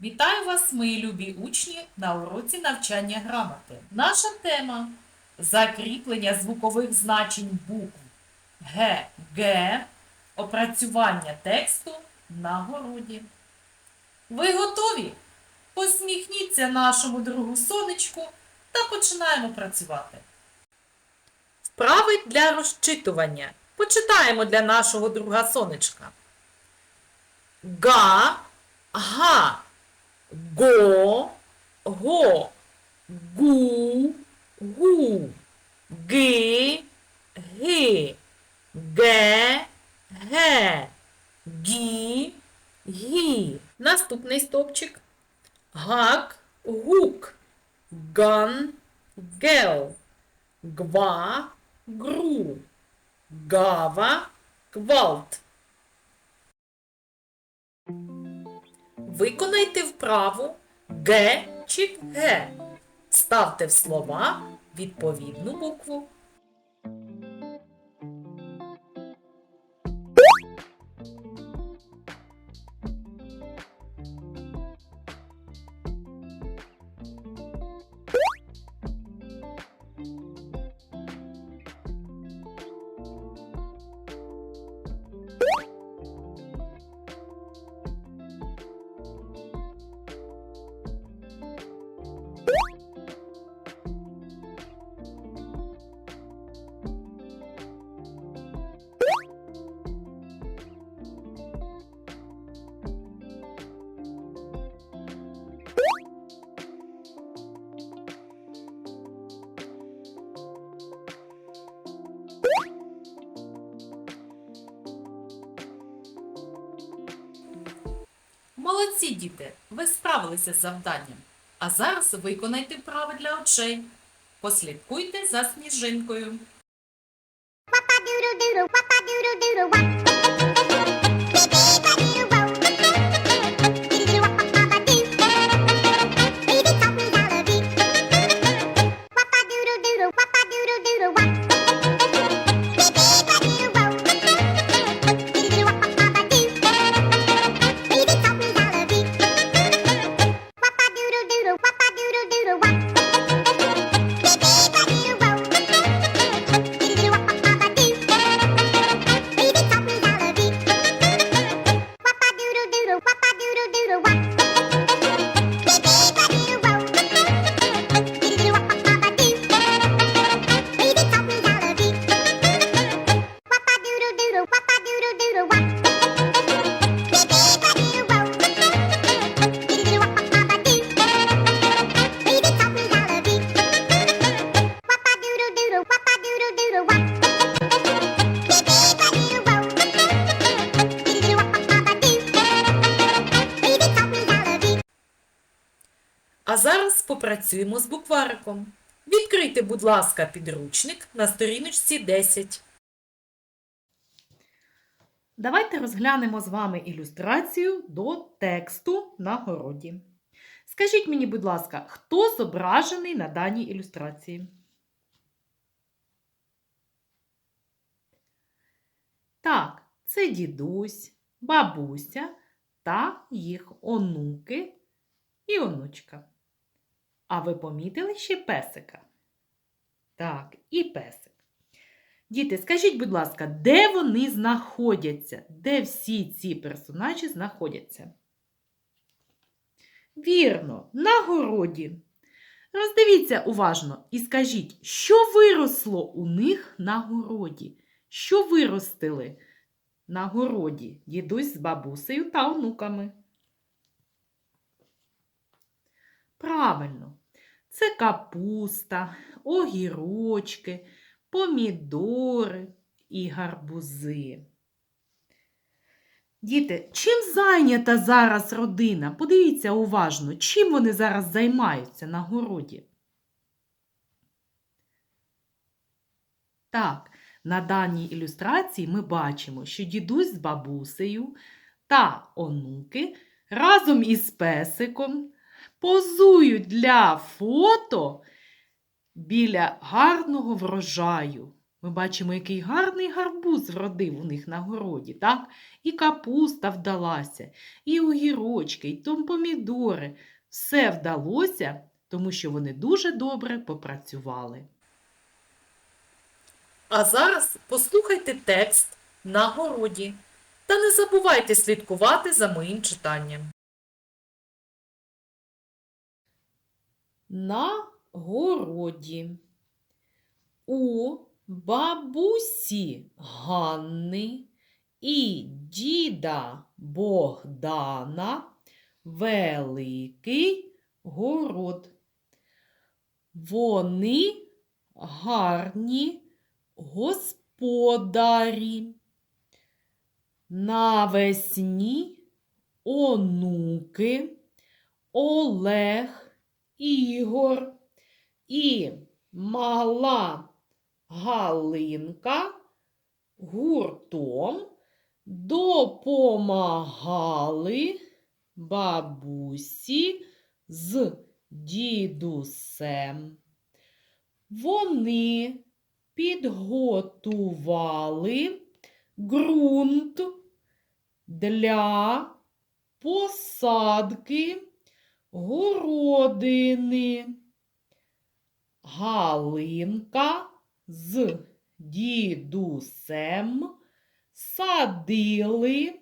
Вітаю вас, мої любі учні, на уроці навчання грамоти. Наша тема закріплення звукових значень букв Г, Г, опрацювання тексту на городі. Ви готові? Посміхніться нашому другу сонечку та починаємо працювати. Вправи для розчитування. Почитаємо для нашого друга сонечка. Га, га, го, го, гу, гу, ги, ги, ге, ге, гі. Наступний стовпчик. Гак, гук, ган, гел, гва, гру, гава, гвалт. Виконайте вправу Г чи Г. Ставте в слова відповідну букву. Молодці, діти! Ви справилися з завданням. А зараз виконайте вправи для очей. Послідкуйте за сніжинкою. Папа дюру дюру, папа дюру wap. Зараз попрацюємо з буквариком. Відкрийте, будь ласка, підручник на сторіночці 10. Давайте розглянемо з вами ілюстрацію до тексту на городі. Скажіть мені, будь ласка, хто зображений на даній ілюстрації? Так, це дідусь, бабуся та їх онуки і онучка. А ви помітили ще песика? Так, і песик. Діти, скажіть, будь ласка, де вони знаходяться? Де всі ці персонажі знаходяться? Вірно, на городі. Роздивіться уважно і скажіть, що виросло у них на городі? Що виростили на городі дідусь з бабусею та онуками? Правильно, це капуста, огірочки, помідори і гарбузи. Діти, чим зайнята зараз родина? Подивіться уважно, чим вони зараз займаються на городі. Так, на даній ілюстрації ми бачимо, що дідусь з бабусею та онуки разом із песиком позують для фото біля гарного врожаю. Ми бачимо, який гарний гарбуз вродив у них на городі, так? І капуста вдалася, і огірочки, і том помідори. Все вдалося, тому що вони дуже добре попрацювали. А зараз послухайте текст на городі та не забувайте слідкувати за моїм читанням. На городі. У бабусі Ганни і діда Богдана великий город. Вони гарні господарі. Навесні онуки Олег, Ігор і мала Галинка гуртом допомагали бабусі з дідусем. Вони підготували ґрунт для посадки городини. Галинка з дідусем садили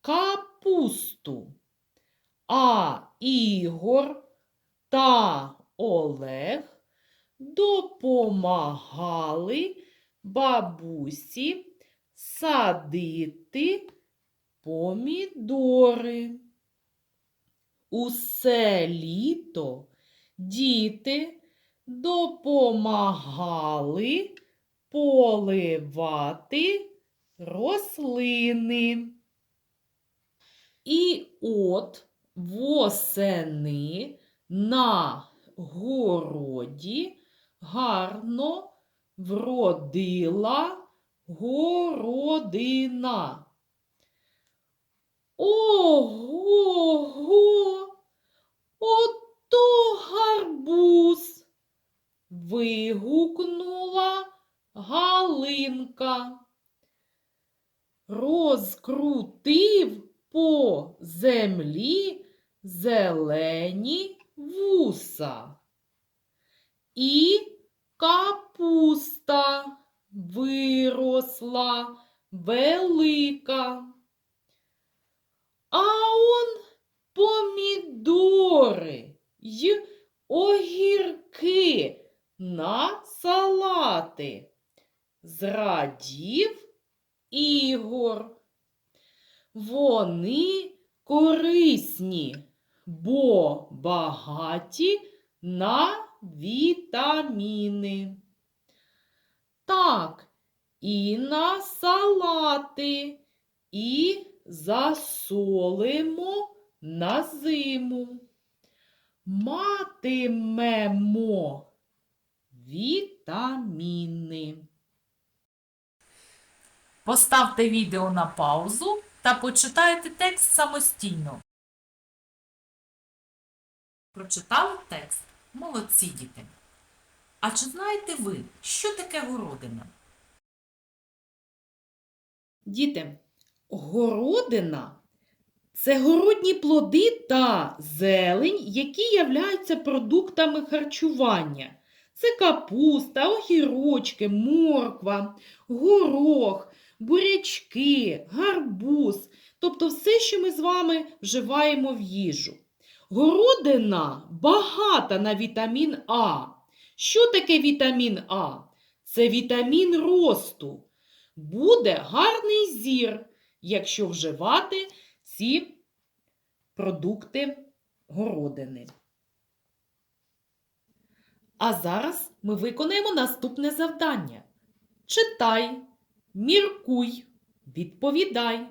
капусту, а Ігор та Олег допомагали бабусі садити помідори. Усе літо діти допомагали поливати рослини. І от восени на городі гарно вродила городина. Ого, ото гарбуз. вигукнула Галинка. Розкрутив по землі зелені вуса. І капуста виросла велика. А он помідори й огірки на салати. Зрадів Ігор. Вони корисні, бо багаті на вітаміни. Так, і на салати, і засолимо на зиму. Матимемо вітаміни. Поставте відео на паузу та почитайте текст самостійно. Прочитали текст? Молодці діти. А чи знаєте ви, що таке городина? Діти, городина це городні плоди та зелень, які являються продуктами харчування. Це капуста, огірочки, морква, горох, бурячки, гарбуз, тобто все, що ми з вами вживаємо в їжу. Городина багата на вітамін А. Що таке вітамін А? Це вітамін росту. Буде гарний зір, якщо вживати ці продукти городини. А зараз ми виконаємо наступне завдання. Читай, міркуй, відповідай.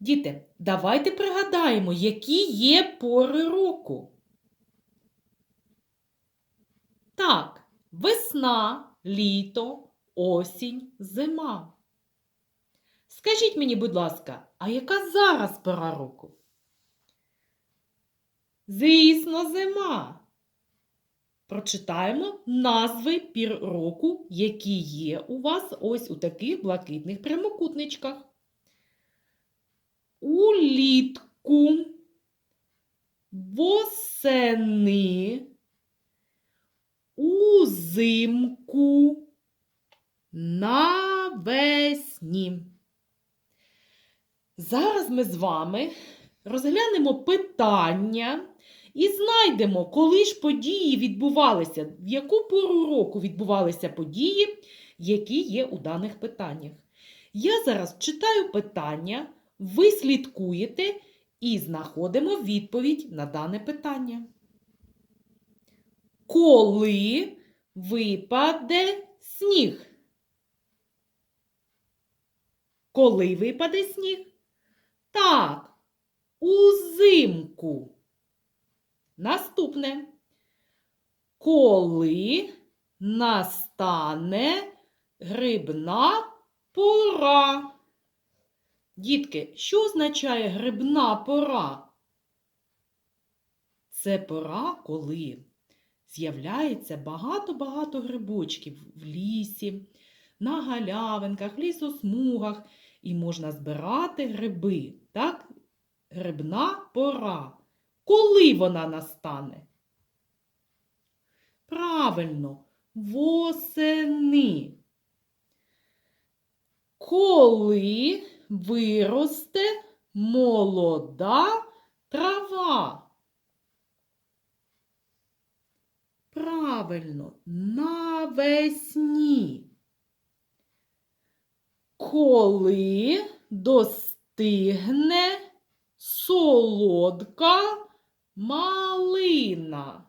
Діти, давайте пригадаємо, які є пори року. Так, весна, літо, осінь, зима. Скажіть мені, будь ласка, а яка зараз пора року? Звісно, зима. прочитаємо назви пір року, які є у вас ось у таких блакитних прямокутничках. Улітку, восени, узимку, навесні. Зараз ми з вами розглянемо питання і знайдемо, коли ж події відбувалися, в яку пору року відбувалися події, які є у даних питаннях. Я зараз читаю питання, ви слідкуєте і знаходимо відповідь на дане питання. Коли випаде сніг? Коли випаде сніг? Так, узимку. Наступне. Коли настане грибна пора? Дітки, що означає грибна пора? Це пора, коли з'являється багато-багато грибочків в лісі, на галявинках, в лісосмугах, і можна збирати гриби. Так? Грибна пора. Коли вона настане? Правильно, восени. Коли виросте молода трава? Правильно, навесні. Коли достигне солодка малина?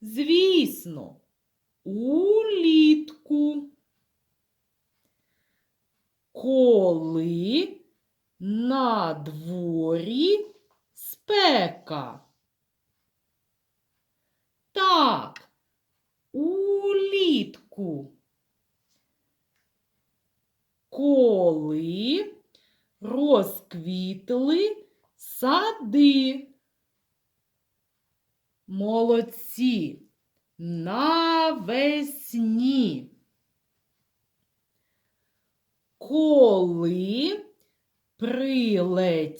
Звісно, улітку. Коли на дворі спека? Так, улітку. Коли розквітли сади? Молодці. Навесні. Коли прилетіли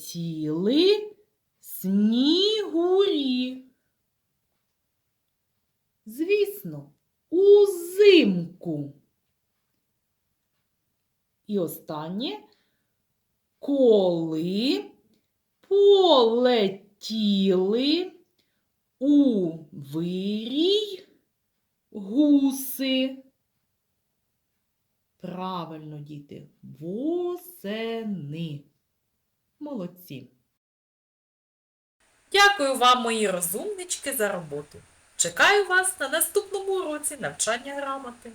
снігурі? Звісно, узимку. І останнє, коли полетіли у вирій гуси. Правильно, діти, восени. Молодці. Дякую вам, мої розумнички, за роботу. Чекаю вас на наступному уроці навчання грамоти.